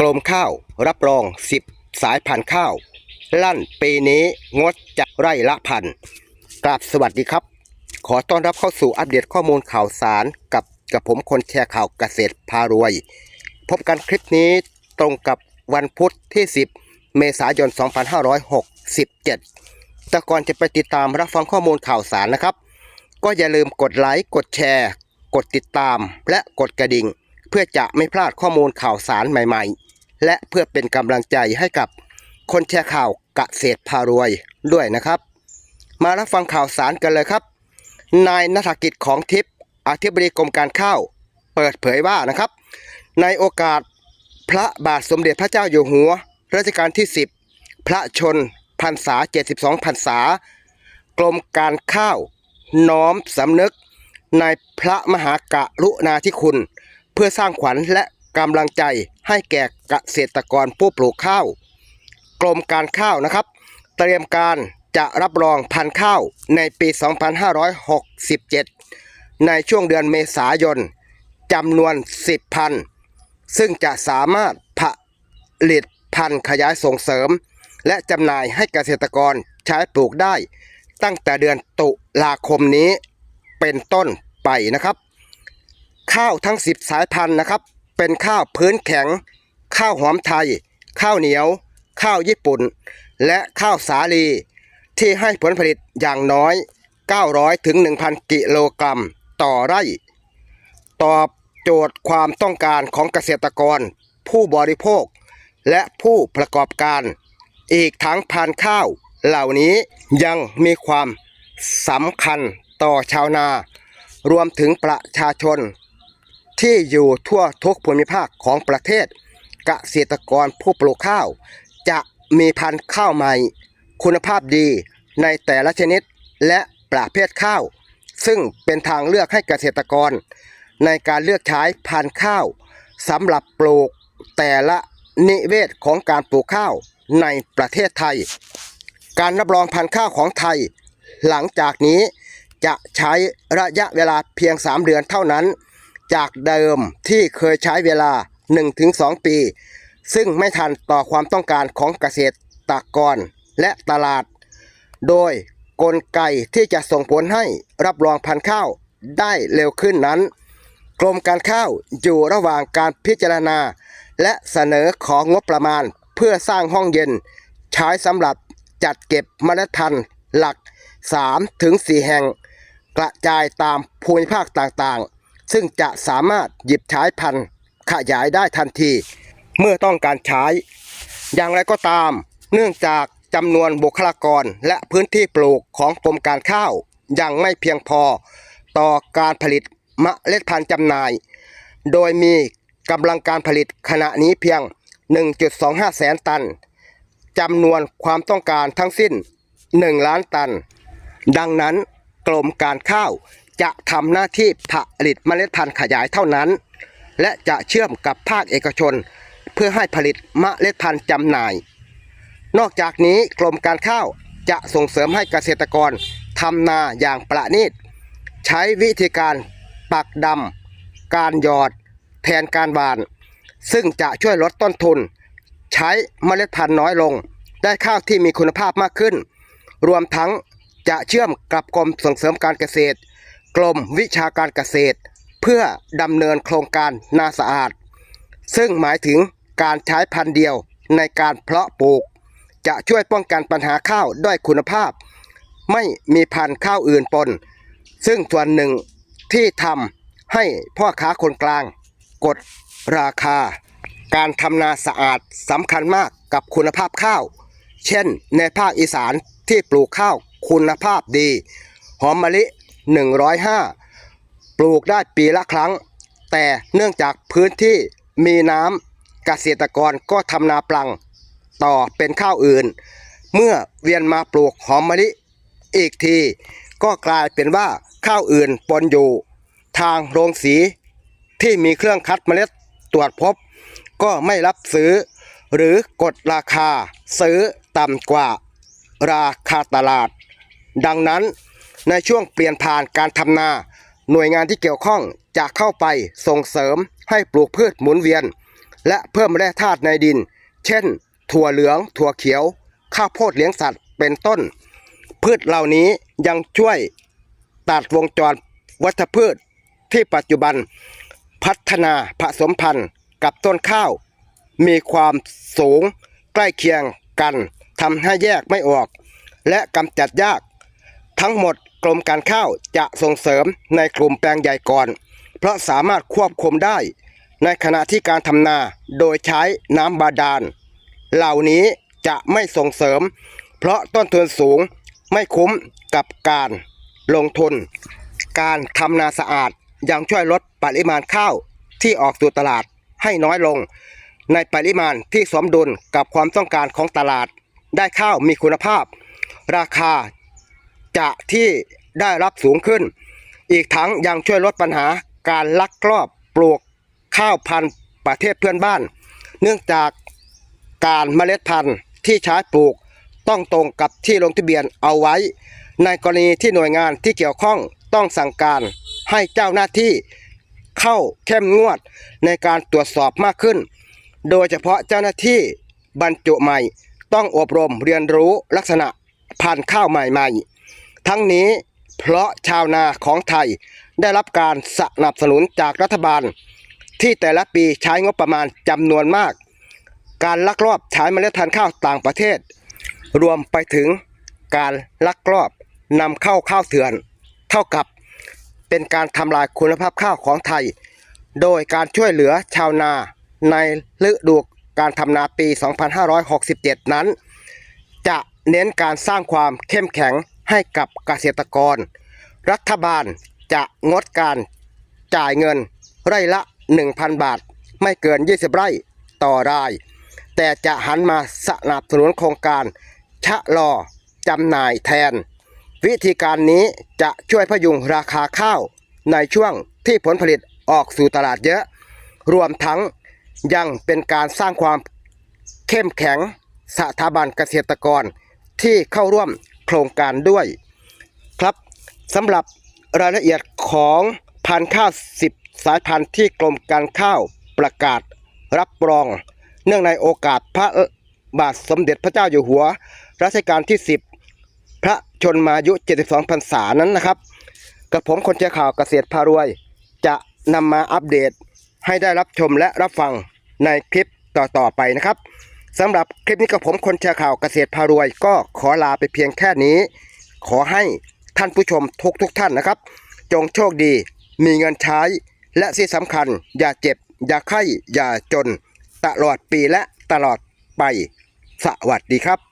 กรมข้าวรับรอง 10 สายพันธุ์ข้าว ลั่นปีนี้งดจะไร่ละพันกราบสวัสดีครับ ขอต้อนรับเข้าสู่อัปเดตข้อมูลข่าวสารกับกับผมคนแชร์ข่าวเกษตรพารวย พบกันคลิปนี้ตรงกับวันพุธที่ 10 เมษายน 2567 แต่ก่อนจะไปติดตามรับฟังข้อมูลข่าวสารนะครับ ก็อย่าลืมกดไลค์กดแชร์ กดติดตาม และกดกระดิ่ง เพื่อจะไม่พลาดข้อมูลข่าวสารใหม่ๆ และเพื่อเป็นกำลังใจให้กับคนแชร์ข่าวกเกษตรพารวยด้วยนะครับ มารับฟังข่าวสารกันเลยครับ นายนัฐกิจของทิพย์อธิบดีกรมการข้าวเปิดเผยว่านะครับ ในโอกาสพระบาทสมเด็จพระเจ้าอยู่หัวรัชกาลที่ 10 พระชนพรรษา 72พรรษากรมการข้าว น้อมสำนึกในพระมหากรุณาธิคุณ เพื่อสร้างขวัญและ กำลังใจให้แก่เกษตรกรผู้ปลูกข้าว กรมการข้าวนะครับ เตรียมการจะรับรองพันธุ์ข้าวในปี 2567 ในช่วงเดือนเมษายนจำนวน 10 พันซึ่งจะสามารถผลิตพันธุ์ขยายส่งเสริม และจำหน่ายให้เกษตรกรใช้ปลูกได้ ตั้งแต่เดือนตุลาคมนี้เป็นต้นไปนะครับ ข้าวทั้ง 10 สายพันธุ์นะครับ เป็นข้าวพื้นแข็ง ข้าวหอมไทย ข้าวเหนียว ข้าวญี่ปุ่น และข้าวสาลี ที่ให้ผลผลิตอย่างน้อย 900ถึง1,000 กิโลกรัมต่อไร่ ตอบโจทย์ความต้องการของเกษตรกร ผู้บริโภค และผู้ประกอบการ อีกทั้งพันข้าวเหล่านี้ยังมีความสำคัญต่อชาวนา รวมถึงประชาชน ที่อยู่ทั่วทุกภูมิภาคของประเทศ เกษตรกรผู้ปลูกข้าว จะมีพันธุ์ข้าวใหม่ คุณภาพดีในแต่ละชนิดและประเภทข้าว ซึ่งเป็นทางเลือกให้เกษตรกร ในการเลือกใช้พันธุ์ข้าวสำหรับปลูกแต่ละนิเวศของการปลูกข้าวในประเทศไทย การรับรองพันธุ์ข้าวของไทย หลังจากนี้จะใช้ระยะเวลาเพียง 3 เดือนเท่านั้น จากเดิมที่เคยใช้เวลา 1-2 ปี ซึ่งไม่ทันต่อความต้องการของเกษตรกรและตลาด โดยกลไกที่จะส่งผลให้รับรองพันธุ์ข้าวได้เร็วขึ้นนั้น กรมการข้าวอยู่ระหว่างการพิจารณา และเสนอของงบประมาณเพื่อสร้างห้องเย็น ใช้สำหรับจัดเก็บเมล็ดพันธุ์หลัก3ถึง4แห่ง กระจายตามภูมิภาคต่างๆ ซึ่งจะสามารถหยิบใช้พันธุ์ขยายได้ทันที เมื่อต้องการใช้ อย่างไรก็ตาม เนื่องจากจำนวนบุคลากรและพื้นที่ปลูกของกรมการข้าวยังไม่เพียงพอต่อการผลิตมเมล็ดพันธุ์จำหน่าย โดยมีกำลังการผลิตขณะนี้เพียง 1.25 แสนตันจำนวนความต้องการทั้งสิ้น 1 ล้านตัน ดังนั้นกรมการข้าว จะทำหน้าที่ผลิตเมล็ดพันธุ์ขยายเท่านั้น และจะเชื่อมกับภาคเอกชน เพื่อให้ผลิตเมล็ดพันธุ์จำหน่าย นอกจากนี้กรมการข้าวจะส่งเสริมให้เกษตรกรทำนาอย่างประณีต ใช้วิธีการปักดำการหยอด แทนการหวาน ซึ่งจะช่วยลดต้นทุน ใช้เมล็ดพันธุ์น้อยลง ได้ข้าวที่มีคุณภาพมากขึ้น รวมทั้งจะเชื่อมกับกรมส่งเสริมการเกษตร กรมวิชาการเกษตร เพื่อดำเนินโครงการนาสะอาด ซึ่งหมายถึงการใช้พันธุ์เดียวในการเพาะปลูก จะช่วยป้องกันปัญหาข้าวด้วยคุณภาพ ไม่มีพันธุ์ข้าวอื่นปน ซึ่งส่วนหนึ่งที่ทำให้พ่อค้าคนกลาง กดราคา การทำนาสะอาดสำคัญมากกับคุณภาพข้าว เช่นในภาคอีสานที่ปลูกข้าวคุณภาพดี หอมมะลิ 105 ปลูกได้ปีละครั้ง แต่เนื่องจากพื้นที่มีน้ำเกษตรกรก็ทำนาปลัง ต่อเป็นข้าวอื่น เมื่อเวียนมาปลูกหอมมะลิอีกที ก็กลายเป็นว่าข้าวอื่นปนอยู่ ทางโรงสีที่มีเครื่องคัดเมล็ดตรวจพบ ก็ไม่รับซื้อ หรือกดราคาซื้อต่ำกว่าราคาตลาด ดังนั้น ในช่วงเปลี่ยนผ่านการทำนา หน่วยงานที่เกี่ยวข้องจะเข้าไปส่งเสริมให้ปลูกพืชหมุนเวียน และเพิ่มแร่ธาตุในดิน เช่น ถั่วเหลือง ถั่วเขียว ข้าวโพดเลี้ยงสัตว์เป็นต้น พืชเหล่านี้ยังช่วยตัดวงจรวัชพืชที่ปัจจุบัน พัฒนาผสมพันธุ์กับต้นข้าว มีความสูงใกล้เคียงกันทำให้แยกไม่ออก และกำจัดยาก ทั้งหมด กรมการข้าวจะส่งเสริมในกลุ่มแปลงใหญ่ก่อน เพราะสามารถควบคุมได้ ในขณะที่การทำนาโดยใช้น้ำบาดาล เหล่านี้จะไม่ส่งเสริม เพราะต้นทุนสูงไม่คุ้มกับการลงทุน การทำนาสะอาดยังช่วยลดปริมาณข้าวที่ออกสู่ตลาดให้น้อยลง ในปริมาณที่สมดุลกับความต้องการของตลาด ได้ข้าวมีคุณภาพ ราคา จะที่ได้รับสูงขึ้น อีกทั้งยังช่วยลดปัญหาการลักลอบปลูกข้าวพันธุ์ประเทศเพื่อนบ้าน เนื่องจากการเมล็ดพันธุ์ที่ใช้ปลูกต้องตรงกับที่ลงทะเบียนเอาไว้ ในกรณีที่หน่วยงานที่เกี่ยวข้องต้องสั่งการให้เจ้าหน้าที่เข้าเข้มงวดในการตรวจสอบมากขึ้น โดยเฉพาะเจ้าหน้าที่บรรจุใหม่ ต้องอบรมเรียนรู้ลักษณะพันธุ์ข้าวใหม่ๆ ทั้งนี้เพราะชาวนาของไทยได้รับการสนับสนุนจากรัฐบาล ที่แต่ละปีใช้งบประมาณจำนวนมาก การลักลอบใช้เมล็ดพันธุ์ข้าวต่างประเทศ รวมไปถึงการลักลอบนำเข้าข้าวเถื่อน เท่ากับเป็นการทำลายคุณภาพข้าวของไทย โดยการช่วยเหลือชาวนาในฤดูการทำนาปี 2567 นั้น จะเน้นการสร้างความเข้มแข็ง ให้กับเกษตรกร รัฐบาลจะงดการจ่ายเงินไร่ละ 1,000 บาท ไม่เกิน 20 ไร่ต่อราย แต่จะหันมาสนับสนุนโครงการ ชะลอจำหน่ายแทน วิธีการนี้จะช่วยพยุงราคาข้าวในช่วงที่ผลผลิตออกสู่ตลาดเยอะ รวมทั้งยังเป็นการสร้างความเข้มแข็งสถาบันเกษตรกรที่เข้าร่วม โครงการด้วย ครับสำหรับรายละเอียดของพันธุ์ข้าว 10 สายพันธุ์ที่กรมการข้าวประกาศรับรอง เนื่องในโอกาสพระบาทสมเด็จพระเจ้าอยู่หัว รัชกาลที่ 10 พระชนมายุ 72พรรษานั้นนะครับ กับผมคนเชียข่าวเกษตรพารวย จะนำมาอัปเดตให้ได้รับชมและรับฟังในคลิปต่อๆไปนะครับ สำหรับคลิปนี้กับผมคนแชร์ข่าวเกษตรพารวย ก็ขอลาไปเพียงแค่นี้ ขอให้ท่านผู้ชมทุกทุกท่านนะครับ จงโชคดี มีเงินใช้ และที่สำคัญ อย่าเจ็บ อย่าไข้ อย่าจน ตลอดปีและตลอดไป สวัสดีครับ